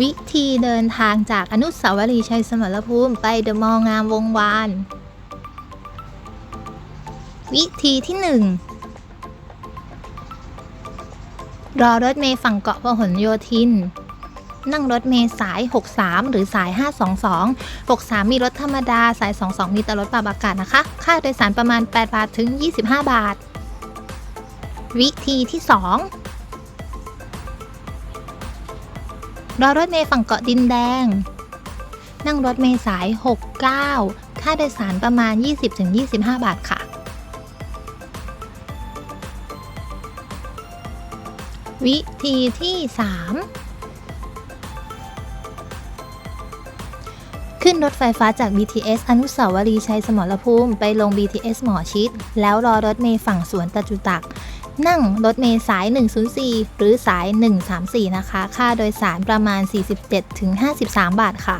วิธีเดินทางจากอนุสาวรีย์ชัยสมรภูมิไปเดอะมอลล์งามวงวาน วิธีที่ 1 รอรถเมล์ฝั่งเกาะพหลโยธิน นั่งรถเมล์สาย 63 หรือสาย 522 63 มีรถธรรมดา สาย 22 มีแต่รถปรับอากาศนะคะ ค่าโดยสารประมาณ 8 บาทถึง 25 บาท วิธีที่ 2 รอรถเมล์ฝั่งเกาะดินแดง นั่งรถเมล์สาย 69 ค่าโดยสารประมาณ 20-25 บาทค่ะ วิธีที่ 3 ขึ้นรถไฟฟ้าจาก BTS อนุสาวรีย์ชัยสมรภูมิ ไปลง BTS หมอชิด แล้วรอรถเมล์ฝั่งสวนตะจุตัก นั่งรถเมล์สาย 104 หรือสาย 134 นะคะ ค่าโดยสารประมาณ 47-53 บาทค่ะ